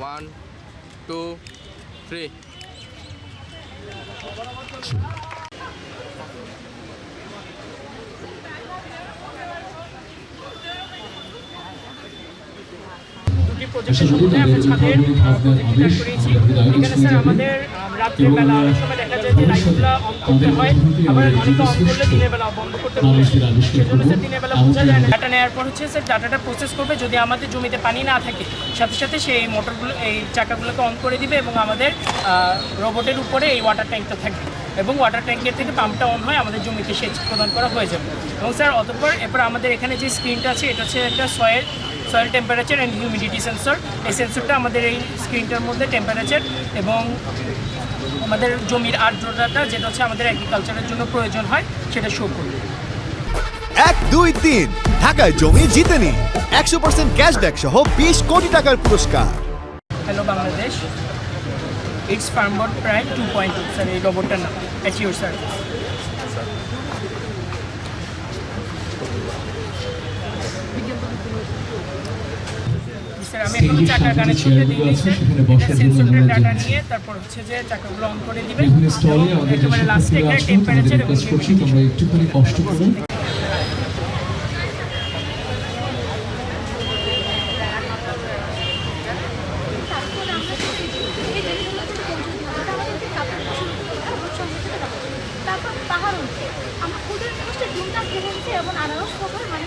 One two three দুটি প্রজেক্টের সম্বন্ধে আমরা ছাদের প্রজেক্টটা করেছি। স্যার আমাদের আম, রাত্রের বেলা অনেক সময় দেখা যায় যে লাইটগুলো অন করতে হয়। আবার অনেকে অন করলে দিনের বেলা বন্ধ করতে বলে সেজন্য স্যার দিনের বেলা বোঝা যায় না। ডাটা নেওয়ার পর হচ্ছে স্যার ডাটাটা প্রসেস করবে যদি আমাদের জমিতে পানি না থাকে। সাথে সাথে সেই মোটরগুলো এই চাকাগুলোকে অন করে দিবে এবং আমাদের রোবটের উপরে এই ওয়াটার ট্যাঙ্কটা থাকবে। এবং ওয়াটার ট্যাঙ্কের থেকে পাম্পটা অন হয় আমাদের জমিতে সেচ প্রদান করা হয়ে যাবে। এবং স্যার অতঃপর এরপর আমাদের এখানে যে স্ক্রিনটা আছে এটা হচ্ছে একটা soil soil temperature and humidity sensor এই সেন্সরটা আমাদের এই স্ক্রিনটার মধ্যে টেম্পারেচার এবং আমাদের জমির আর্দ্রতাটা যেটা হচ্ছে আমাদের অ্যাগ্রিকালচারের জন্য প্রয়োজন হয় সেটা শো করবে। এক দুই তিন ঢাকায় জমি জিতে নিন একশো পার্সেন্ট ক্যাশব্যাক সহ বিশ কোটি টাকার পুরস্কার। হ্যালো বাংলাদেশ ইটস ফার্মবোর্ড প্রায় টু পয়েন্ট টু স্যার এই রোবটটার নাম। অ্যাচিওর স্যার স্যার আমি এখনও চাকা কানেকশন দিয়ে দিয়েছি সেন্সরটা ডাটা নিয়ে তারপর হচ্ছে যে চাকাগুলো অন করে দিবে বিভিন্ন স্টলে এবং একেবারে লাস্টে একটা টেম্পারেচার এবং রিকোয়েস্ট করছি humidity তোমরা একটুখানি কষ্ট করুন তারপর আমরা পাহাড় উঠছে। ফুলের জিনিসটা ডিমটা কিনেছি এবং আনারস খবর মানে